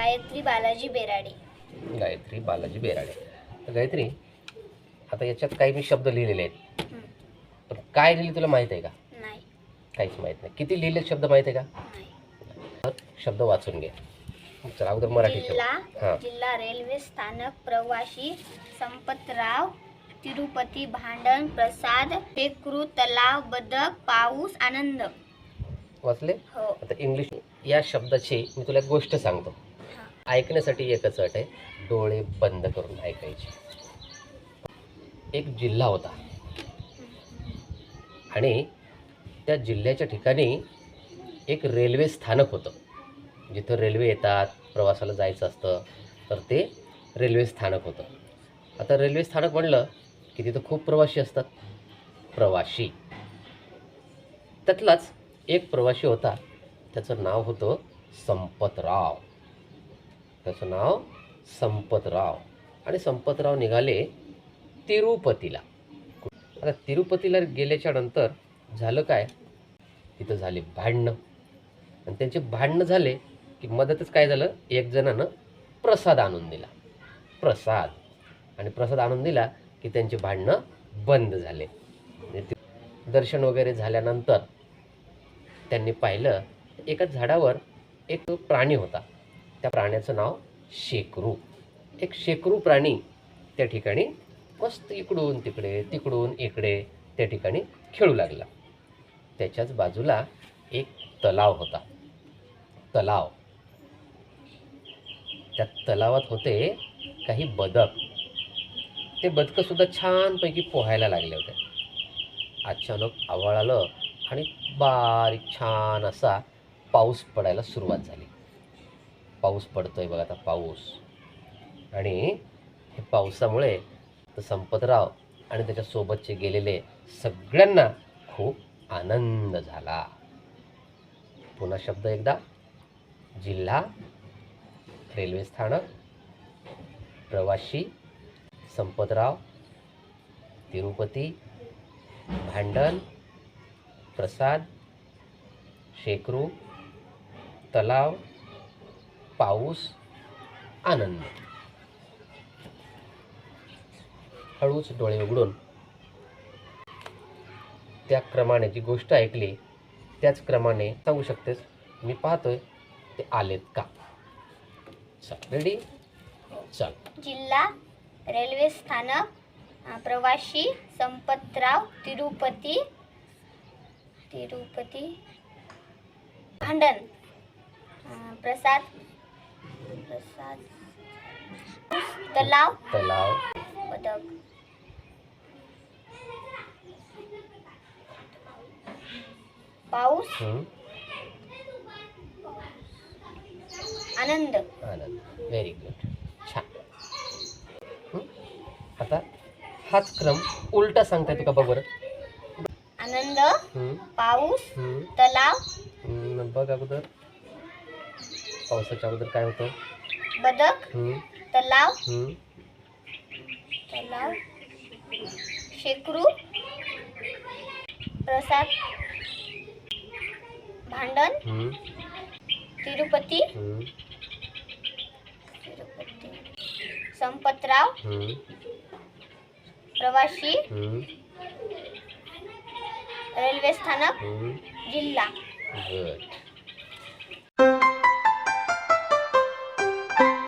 गायत्री बालाजी बेराडे. गायत्री बालाजी बेराडे. तर गायत्री आता याच्यात काही मी शब्द लिहिलेले आहेत. पण काय लिहिले तुला माहीत आहे का? नाही. काहीच माहीत नाही. किती लिहिले शब्द माहीत आहे का? नाही. शब्द वाचून घे. चला अगोदर मराठी जिल्हा हां. रेल्वे स्थानक प्रवासी संपतराव तिरुपती भांडण प्रसाद पेकरू तलाव बदक पाऊस आनंद. वाचले? हो. आता इंग्लिश या शब्दाची मी तुला एक गोष्ट सांगतो. ऐकण्यासाठी एकच अट आहे डोळे बंद करून ऐकायचे. एक जिल्हा होता. आणि त्या जिल्ह्याच्या ठिकाणी एक रेल्वे स्थानक होतं. जिथं रेल्वे येतात प्रवासाला जायचं असतं तर ते रेल्वे स्थानक होतं. आता रेल्वे स्थानक म्हणलं की तिथं खूप प्रवासी असतात. प्रवासी. त्यातलाच एक प्रवासी होता. त्याचं नाव होतं संपतराव. त्याचं नाव संपतराव. आणि संपतराव निघाले तिरुपतीला. आता तिरुपतीला गेल्याच्यानंतर झालं काय? तिथं झाले भांडणं. आणि त्यांचे भांडणं झाले की मदतच काय झालं? एक जणानं प्रसाद आणून दिला. प्रसाद. आणि प्रसाद आणून दिला की त्यांचे भांडणं बंद झाले. म्हणजे दर्शन वगैरे झाल्यानंतर त्यांनी पाहिलं एका झाडावर एक प्राणी होता. त्या प्राण्याचं नाव शेकरू. एक शेकरू प्राणी त्या ठिकाणी मस्त इकडून तिकडे तिकडून इकडे त्या ठिकाणी खेळू लागला. त्याच्याच बाजूला एक तलाव होता. तलाव. त्या तलावात होते काही बदक. ते बदकंसुद्धा छानपैकी पोहायला लागले होते. अचानक आवाळ आलं आणि बारीक छान असा पाऊस पडायला सुरुवात झाली. पाऊस पडतो आहे बघा आता पाऊस. आणि हे पावसामुळे तर संपतराव आणि त्याच्यासोबतचे गेलेले सगळ्यांना खूप आनंद झाला. पुन्हा शब्द एकदा. जिल्हा रेल्वे स्थानक प्रवाशी संपतराव तिरुपती भांडण प्रसाद शेकरू तलाव पाऊस आनंद. हळूच डोळे उघडून त्या क्रमाने जी गोष्ट ऐकली त्याच क्रमाने सांगू शकतेस मी पाहतोय ते आलेत का? चल रेडी चल. जिल्हा रेल्वे स्थानक प्रवाशी प्रवासी संपतराव तिरुपती तिरुपती भांडण. प्रसाद तलाव? तलाव. बदक. पाऊस? आनंद. आनंद. व्हेरी गुड छान? आता हाच क्रम उलटा सांगता येतो का? बघ बरं. आनंद पाऊस तलाव. बघ अगोदर. पावसाच्या अगोदर काय होतं? बदक हं, तलाव हं, तलाव शेकरू प्रसाद भांडण हं, तिरुपती तिरुपती संपतराव प्रवासी रेल्वे स्थानक हं. जिल्हा.